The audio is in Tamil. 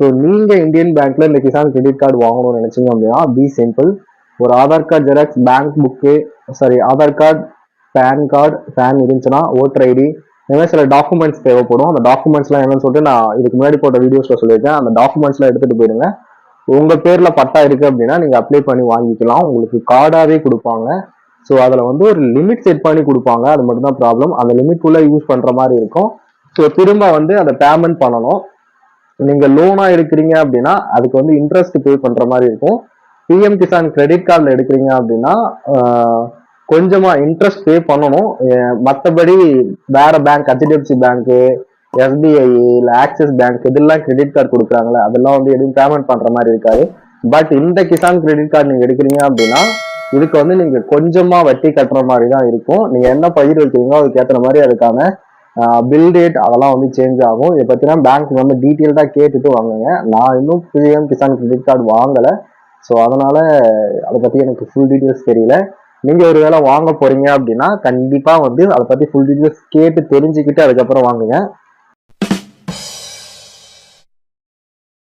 ஸோ நீங்கள் இந்தியன் பேங்க்ல இந்த கிசான் கிரெடிட் கார்டு வாங்கணும்னு நினைச்சீங்க அப்படின்னா பி சிம்பிள் ஒரு Aadhaar card xerox bank book sorry Aadhaar card PAN card PAN இருந்துச்சுன்னா ஓட்டர் ஐடி இந்த மாதிரி சில டாக்குமெண்ட்ஸ் தேவைப்படும். அந்த டாக்குமெண்ட்ஸ்லாம் என்னன்னு சொல்லிட்டு நான் இதுக்கு முன்னாடி போட்ட வீடியோஸில் சொல்லியிருக்கேன். அந்த டாக்குமெண்ட்ஸ்லாம் எடுத்துட்டு போயிடுங்க உங்கள் பேரில் பட்டா இருக்குது அப்படின்னா நீங்கள் அப்ளை பண்ணி வாங்கிக்கலாம். உங்களுக்கு கார்டாகவே கொடுப்பாங்க. ஸோ அதில் வந்து ஒரு லிமிட் செட் பண்ணி கொடுப்பாங்க. அது மட்டும் தான் ப்ராப்ளம் அந்த லிமிட் உள்ள யூஸ் பண்ணுற மாதிரி இருக்கும். ஸோ திரும்ப வந்து அதை பேமெண்ட் பண்ணணும். நீங்க லோனா எடுக்கிறீங்க அப்படின்னா அதுக்கு வந்து இன்ட்ரெஸ்ட் பே பண்ற மாதிரி இருக்கும். பிஎம் கிசான் கிரெடிட் கார்டில் எடுக்கிறீங்க அப்படின்னா கொஞ்சமா இன்ட்ரெஸ்ட் பே பண்ணணும். மற்றபடி வேற பேங்க் ஹெச்டிஎஃப்சி பேங்க்கு எஸ்பிஐ இல்ல ஆக்சிஸ் பேங்க் இதெல்லாம் கிரெடிட் கார்டு கொடுக்குறாங்களே அதெல்லாம் வந்து எதுவும் பேமெண்ட் பண்ற மாதிரி இருக்காது. பட் இந்த கிசான் கிரெடிட் கார்டு நீங்க எடுக்கிறீங்க அப்படின்னா இதுக்கு வந்து நீங்க கொஞ்சமா வட்டி கட்டுற மாதிரி தான் இருக்கும். நீங்க என்ன பயிர் வைக்கிறீங்களோ அதுக்கு ஏற்ற மாதிரி அதுக்கான பில் ரேட் அதெல்லாம் வந்து சேஞ்ச் ஆகும். இதை பத்தினா பேங்க் வந்து டீட்டெயில்டா கேட்டுட்டு வாங்குங்க. நான் இன்னும் பிஎம் கிசான் கிரெடிட் கார்டு வாங்கல. ஸோ அதனால அதை பத்தி எனக்கு ஃபுல் டீட்டெயில்ஸ் தெரியல. நீங்க ஒரு வேளை வாங்க போறீங்க அப்படின்னா கண்டிப்பா வந்து அதை பத்தி ஃபுல் டீட்டெயில்ஸ் கேட்டு தெரிஞ்சுக்கிட்டு அதுக்கப்புறம் வாங்குங்க.